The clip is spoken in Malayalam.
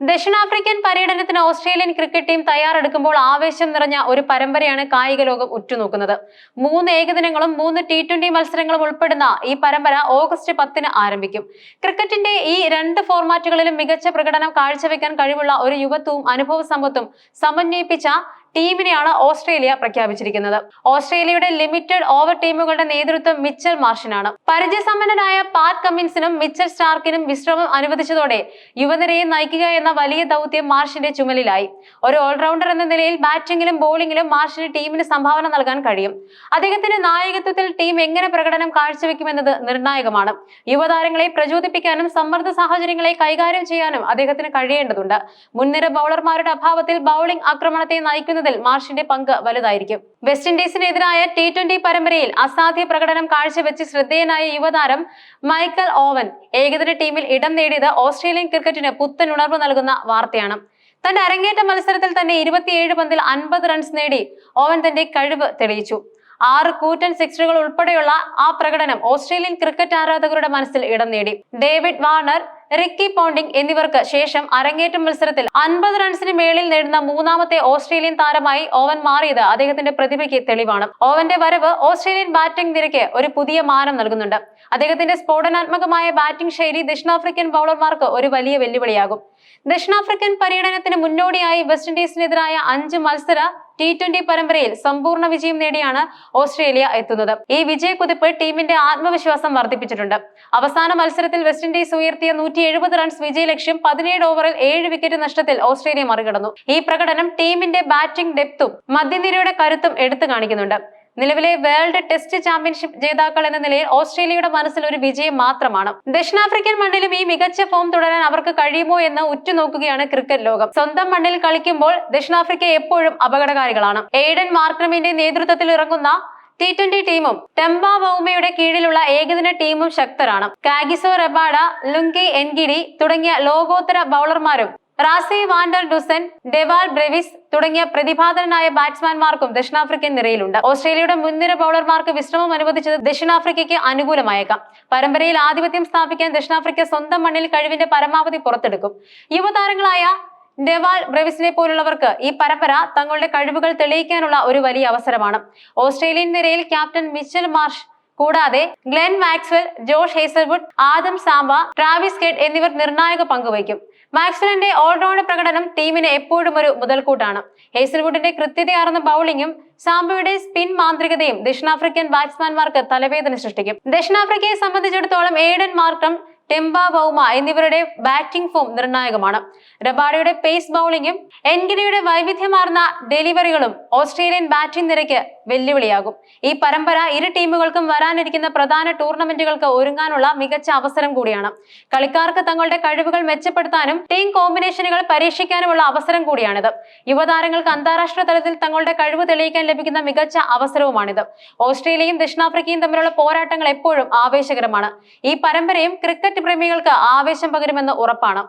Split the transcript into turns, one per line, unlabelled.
ദക്ഷിണാഫ്രിക്കൻ പര്യടനത്തിന് ഓസ്ട്രേലിയൻ ക്രിക്കറ്റ് ടീം തയ്യാറെടുക്കുമ്പോൾ ആവേശം നിറഞ്ഞ ഒരു പരമ്പരയാണ് കായിക ലോകം ഉറ്റുനോക്കുന്നത്. മൂന്ന് ഏകദിനങ്ങളും മൂന്ന് ടി ട്വന്റി മത്സരങ്ങളും ഉൾപ്പെടുന്ന ഈ പരമ്പര ഓഗസ്റ്റ് പത്തിന് ആരംഭിക്കും. ക്രിക്കറ്റിന്റെ ഈ രണ്ട് ഫോർമാറ്റുകളിലും മികച്ച പ്രകടനം കാഴ്ചവെക്കാൻ കഴിവുള്ള ഒരു യുവത്വവും അനുഭവ സമ്പത്തും സമന്വയിപ്പിച്ച ടീമിനെയാണ് ഓസ്ട്രേലിയ പ്രഖ്യാപിച്ചിരിക്കുന്നത്. ഓസ്ട്രേലിയയുടെ ലിമിറ്റഡ് ഓവർ ടീമുകളുടെ നേതൃത്വം മിച്ചൽ മാർഷിനാണ്. പരിചയസമ്പന്നനായ പാറ്റ് കമ്മിൻസിനും മിച്ചൽ സ്റ്റാർക്കിനും വിശ്രമം അനുവദിച്ചതോടെ യുവനിരയെ നയിക്കുക എന്ന വലിയ ദൗത്യം മാർഷിന്റെ ചുമലിലായി. ഒരു ഓൾറൗണ്ടർ എന്ന നിലയിൽ ബാറ്റിംഗിലും ബോളിംഗിലും മാർഷിന് ടീമിന് സംഭാവന നൽകാൻ കഴിയും. അദ്ദേഹത്തിന്റെ നായകത്വത്തിൽ ടീം എങ്ങനെ പ്രകടനം കാഴ്ചവെക്കുമെന്നത് നിർണായകമാണ്. യുവതാരങ്ങളെ പ്രചോദിപ്പിക്കാനും സമ്മർദ്ദ സാഹചര്യങ്ങളെ കൈകാര്യം ചെയ്യാനും അദ്ദേഹത്തിന് കഴിയേണ്ടതുണ്ട്. മുൻനിര ബൗളർമാരുടെ അഭാവത്തിൽ ബൗളിംഗ് ആക്രമണത്തെ നയിക്കുന്നതിൽ മാർഷിന്റെ പങ്ക് വലുതായിരിക്കും. വെസ്റ്റ് ഇൻഡീസിനെതിരായ ടി ട്വന്റി പരമ്പരയിൽ അസാധ്യ പ്രകടനം കാഴ്ചവെച്ച് ശ്രദ്ധേയനായ യുവതാരം മൈക്കൽ ഓവൻ ഏകദിന ടീമിൽ ഇടം നേടിയത് ഓസ്ട്രേലിയൻ ക്രിക്കറ്റിന് പുത്തൻ ഉണർവ് നൽകുന്ന വാർത്തയാണ്. തന്റെ അരങ്ങേറ്റ മത്സരത്തിൽ തന്നെ ഇരുപത്തിയേഴ് പന്തിൽ അൻപത് റൺസ് നേടി ഓവൻ തന്റെ കഴിവ് തെളിയിച്ചു. ആറ് കൂറ്റൻ സിക്സറുകൾ ഉൾപ്പെടെയുള്ള ആ പ്രകടനം ഓസ്ട്രേലിയൻ ക്രിക്കറ്റ് ആരാധകരുടെ മനസ്സിൽ ഇടം നേടി. ഡേവിഡ് വാർണർ റിക്കി പോണ്ടിംഗ് എന്നിവർക്ക് ശേഷം അരങ്ങേറ്റ മത്സരത്തിൽ അൻപത് റൺസിന് മേളിൽ നേടുന്ന മൂന്നാമത്തെ ഓസ്ട്രേലിയൻ താരമായി ഓവൻ മാറിയത് അദ്ദേഹത്തിന്റെ പ്രതിഭയ്ക്ക് തെളിവാണ്. ഓവന്റെ വരവ് ഓസ്ട്രേലിയൻ ബാറ്റിംഗ് നിരക്ക് ഒരു പുതിയ മാനം നൽകുന്നുണ്ട്. അദ്ദേഹത്തിന്റെ സ്ഫോടനാത്മകമായ ബാറ്റിംഗ് ശൈലി ദക്ഷിണാഫ്രിക്കൻ ബൗളർമാർക്ക് ഒരു വലിയ വെല്ലുവിളിയാകും. ദക്ഷിണാഫ്രിക്കൻ പര്യടനത്തിന് മുന്നോടിയായി വെസ്റ്റ് ഇൻഡീസിനെതിരായ അഞ്ച് മത്സര ടി ട്വന്റി പരമ്പരയിൽ സമ്പൂർണ വിജയം നേടിയാണ് ഓസ്ട്രേലിയ എത്തുന്നത്. ഈ വിജയക്കുതിപ്പ് ടീമിന്റെ ആത്മവിശ്വാസം വർദ്ധിപ്പിച്ചിട്ടുണ്ട്. അവസാന മത്സരത്തിൽ വെസ്റ്റ് ഇൻഡീസ് ഉയർത്തിയ നൂറ്റി എഴുപത് റൺസ് വിജയലക്ഷ്യം പതിനേഴ് ഓവറിൽ ഏഴ് വിക്കറ്റ് നഷ്ടത്തിൽ ഓസ്ട്രേലിയ മറികടന്നു. ഈ പ്രകടനം ടീമിന്റെ ബാറ്റിംഗ് ഡെപ്തും മധ്യനിരയുടെ കരുത്തും എടുത്തു കാണിക്കുന്നുണ്ട്. നിലവിലെ വേൾഡ് ടെസ്റ്റ് ചാമ്പ്യൻഷിപ്പ് ജേതാക്കൾ എന്ന നിലയിൽ ഓസ്ട്രേലിയയുടെ മനസ്സിൽ ഒരു വിജയം മാത്രമാണ്. ദക്ഷിണാഫ്രിക്കൻ മണ്ണിലും ഈ മികച്ച ഫോം തുടരാൻ അവർക്ക് കഴിയുമോ എന്ന് ഉറ്റുനോക്കുകയാണ് ക്രിക്കറ്റ് ലോകം. സ്വന്തം മണ്ണിൽ കളിക്കുമ്പോൾ ദക്ഷിണാഫ്രിക്ക എപ്പോഴും അപകടകാരികളാണ്. എയ്ഡൻ മാർക്രമിന്റെ നേതൃത്വത്തിൽ ഇറങ്ങുന്ന ടി ട്വന്റി ടീമും ടെമ്പ വൗമയുടെ കീഴിലുള്ള ഏകദിന ടീമും ശക്തരാണ്. കാഗിസോ റബാഡ ലുങ്കി എൻഗിഡി തുടങ്ങിയ ലോകോത്തര ബൗളർമാരും Rassie van der Dussen Dewald Brevis തുടങ്ങിയ പ്രതിഭാതനായ ബാറ്റ്സ്മാൻമാർക്കും ദക്ഷിണാഫ്രിക്കൻ നിരയിലുണ്ട്. ഓസ്ട്രേലിയയുടെ മുൻനിര ബൗളർമാർക്ക് വിശ്രമം അനുവദിച്ചത് ദക്ഷിണാഫ്രിക്കയ്ക്ക് അനുകൂലമായേക്കാം. പരമ്പരയിൽ ആധിപത്യം സ്ഥാപിക്കാൻ ദക്ഷിണാഫ്രിക്ക സ്വന്തം മണ്ണിൽ കഴിവിന്റെ പരമാവധി പുറത്തെടുക്കും. യുവതാരങ്ങളായ ഡെവാൽ ബ്രെവിസിനെ പോലുള്ളവർക്ക് ഈ പരമ്പര തങ്ങളുടെ കഴിവുകൾ തെളിയിക്കാനുള്ള ഒരു വലിയ അവസരമാണ്. ഓസ്ട്രേലിയൻ നിരയിൽ ക്യാപ്റ്റൻ മിച്ചൽ മാർഷ് കൂടാതെ Glenn Maxwell Josh Hazlewood Adam Zampa Travis Head എന്നിവർ നിർണായക പങ്കുവയ്ക്കും മാക്സ്വലിന്റെ ഓൾറൗണ്ട് പ്രകടനം ടീമിന് എപ്പോഴും ഒരു മുതൽക്കൂട്ടാണ്. ഹേസൽവുഡിന്റെ കൃത്യതയാർന്ന ബൗളിംഗും സാംബയുടെ സ്പിൻ മാന്ത്രികതയും ദക്ഷിണാഫ്രിക്കൻ ബാറ്റ്സ്മാൻമാർക്ക് തലവേദന സൃഷ്ടിക്കും. ദക്ഷിണാഫ്രിക്കയെ സംബന്ധിച്ചിടത്തോളം ഏഡൻ മാർക്കം ടെമ്പ വൗമ എന്നിവരുടെ ബാറ്റിംഗ് ഫോം നിർണായകമാണ്. റബാഡയുടെ പേസ് ബൗളിംഗും എൻഗിനിയുടെ വൈവിധ്യമാർന്ന ഡെലിവറികളും ഓസ്ട്രേലിയൻ ബാറ്റിംഗ് നിരക്ക് വെല്ലുവിളിയാകും. ഈ പരമ്പര ഇരു ടീമുകൾക്കും വരാനിരിക്കുന്ന പ്രധാന ടൂർണമെന്റുകൾക്ക് ഒരുങ്ങാനുള്ള മികച്ച അവസരം കൂടിയാണ്. കളിക്കാർക്ക് തങ്ങളുടെ കഴിവുകൾ മെച്ചപ്പെടുത്താനും ടീം കോമ്പിനേഷനുകൾ പരീക്ഷിക്കാനുമുള്ള അവസരം കൂടിയാണിത്. യുവതാരങ്ങൾക്ക് അന്താരാഷ്ട്ര തലത്തിൽ തങ്ങളുടെ കഴിവ് തെളിയിക്കാൻ ലഭിക്കുന്ന മികച്ച അവസരവുമാണിത്. ഓസ്ട്രേലിയയും ദക്ഷിണാഫ്രിക്കയും തമ്മിലുള്ള പോരാട്ടങ്ങൾ എപ്പോഴും ആവേശകരമാണ്. ഈ പരമ്പരയും ക്രിക്കറ്റ് പ്രേമികൾക്ക് ആവേശം പകരുമെന്ന് ഉറപ്പാണ്